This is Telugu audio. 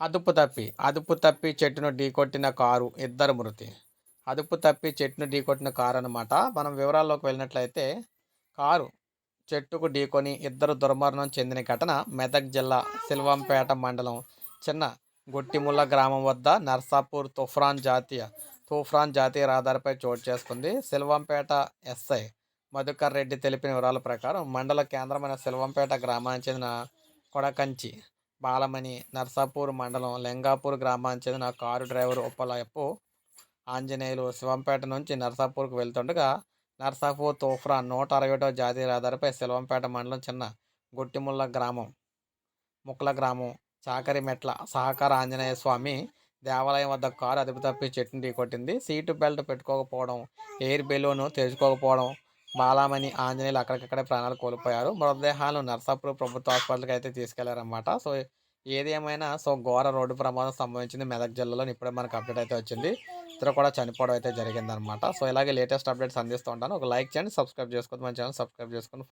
అదుపు తప్పి అదుపు తప్పి చెట్టును ఢీకొట్టిన కారు ఇద్దరు మృతి. అదుపు తప్పి చెట్టును ఢీకొట్టిన కారు అనమాట మనం వివరాల్లోకి వెళ్ళినట్లయితే కారు చెట్టుకు ఢీకొని ఇద్దరు దుర్మరణం చెందిన ఘటన మెదక్ జిల్లా సిల్వంపేట మండలం చిన్న గుట్టిముల్ల గ్రామం వద్ద నర్సాపూర్ తుఫ్రాన్ జాతీయ తుఫ్రాన్ జాతీయ రహదారిపై చోటు చేసుకుంది సిల్వంపేట ఎస్ఐ మధుకర్ రెడ్డి తెలిపిన వివరాల ప్రకారం మండల కేంద్రమైన సిల్వంపేట గ్రామానికి చెందిన కొడకంచి. బాలమణి నర్సాపూర్ మండలం లింగాపూర్ గ్రామానికి చెందిన కారు డ్రైవర్ ఉప్పలయప్పు ఆంజనేయులు శివంపేట నుంచి నర్సాపూర్కు వెళ్తుండగా నర్సాపూర్ తోఫ్రా నూట అరవై ఒకటో జాతీయ రహదారిపై శివంపేట మండలం చిన్న గుట్టిముల్ల గ్రామం ముక్కల గ్రామం చాకరి మెట్ల సహకార ఆంజనేయ స్వామి దేవాలయం వద్ద కారు అదుపు తప్పి చెట్టుని ఢీకొట్టింది. సీటు బెల్ట్ పెట్టుకోకపోవడం ఎయిర్ బెలూను తెరుచుకోకపోవడం బాలామణి ఆంజనేయులు అక్కడికక్కడే ప్రాణాలు కోల్పోయారు. మృతదేహాలు నర్సాపూర్ ప్రభుత్వ హాస్పిటల్కి అయితే తీసుకెళ్ళారనమాట సో ఏది ఏమైనా సో ఘోర రోడ్డు ప్రమాదం సంభవించింది మెదక్ జిల్లాలో ఇప్పుడే మనకు అప్డేట్ అయితే వచ్చింది. ఇతర కూడా చనిపోవడం అయితే జరిగిందనమాట సో ఇలాగే లేటెస్ట్ అప్డేట్స్ అందిస్తూ ఉంటాను. ఒక లైక్ చేయండి సబ్స్క్రైబ్ చేసుకోండి మన ఛానల్ సబ్స్క్రైబ్ చేసుకుని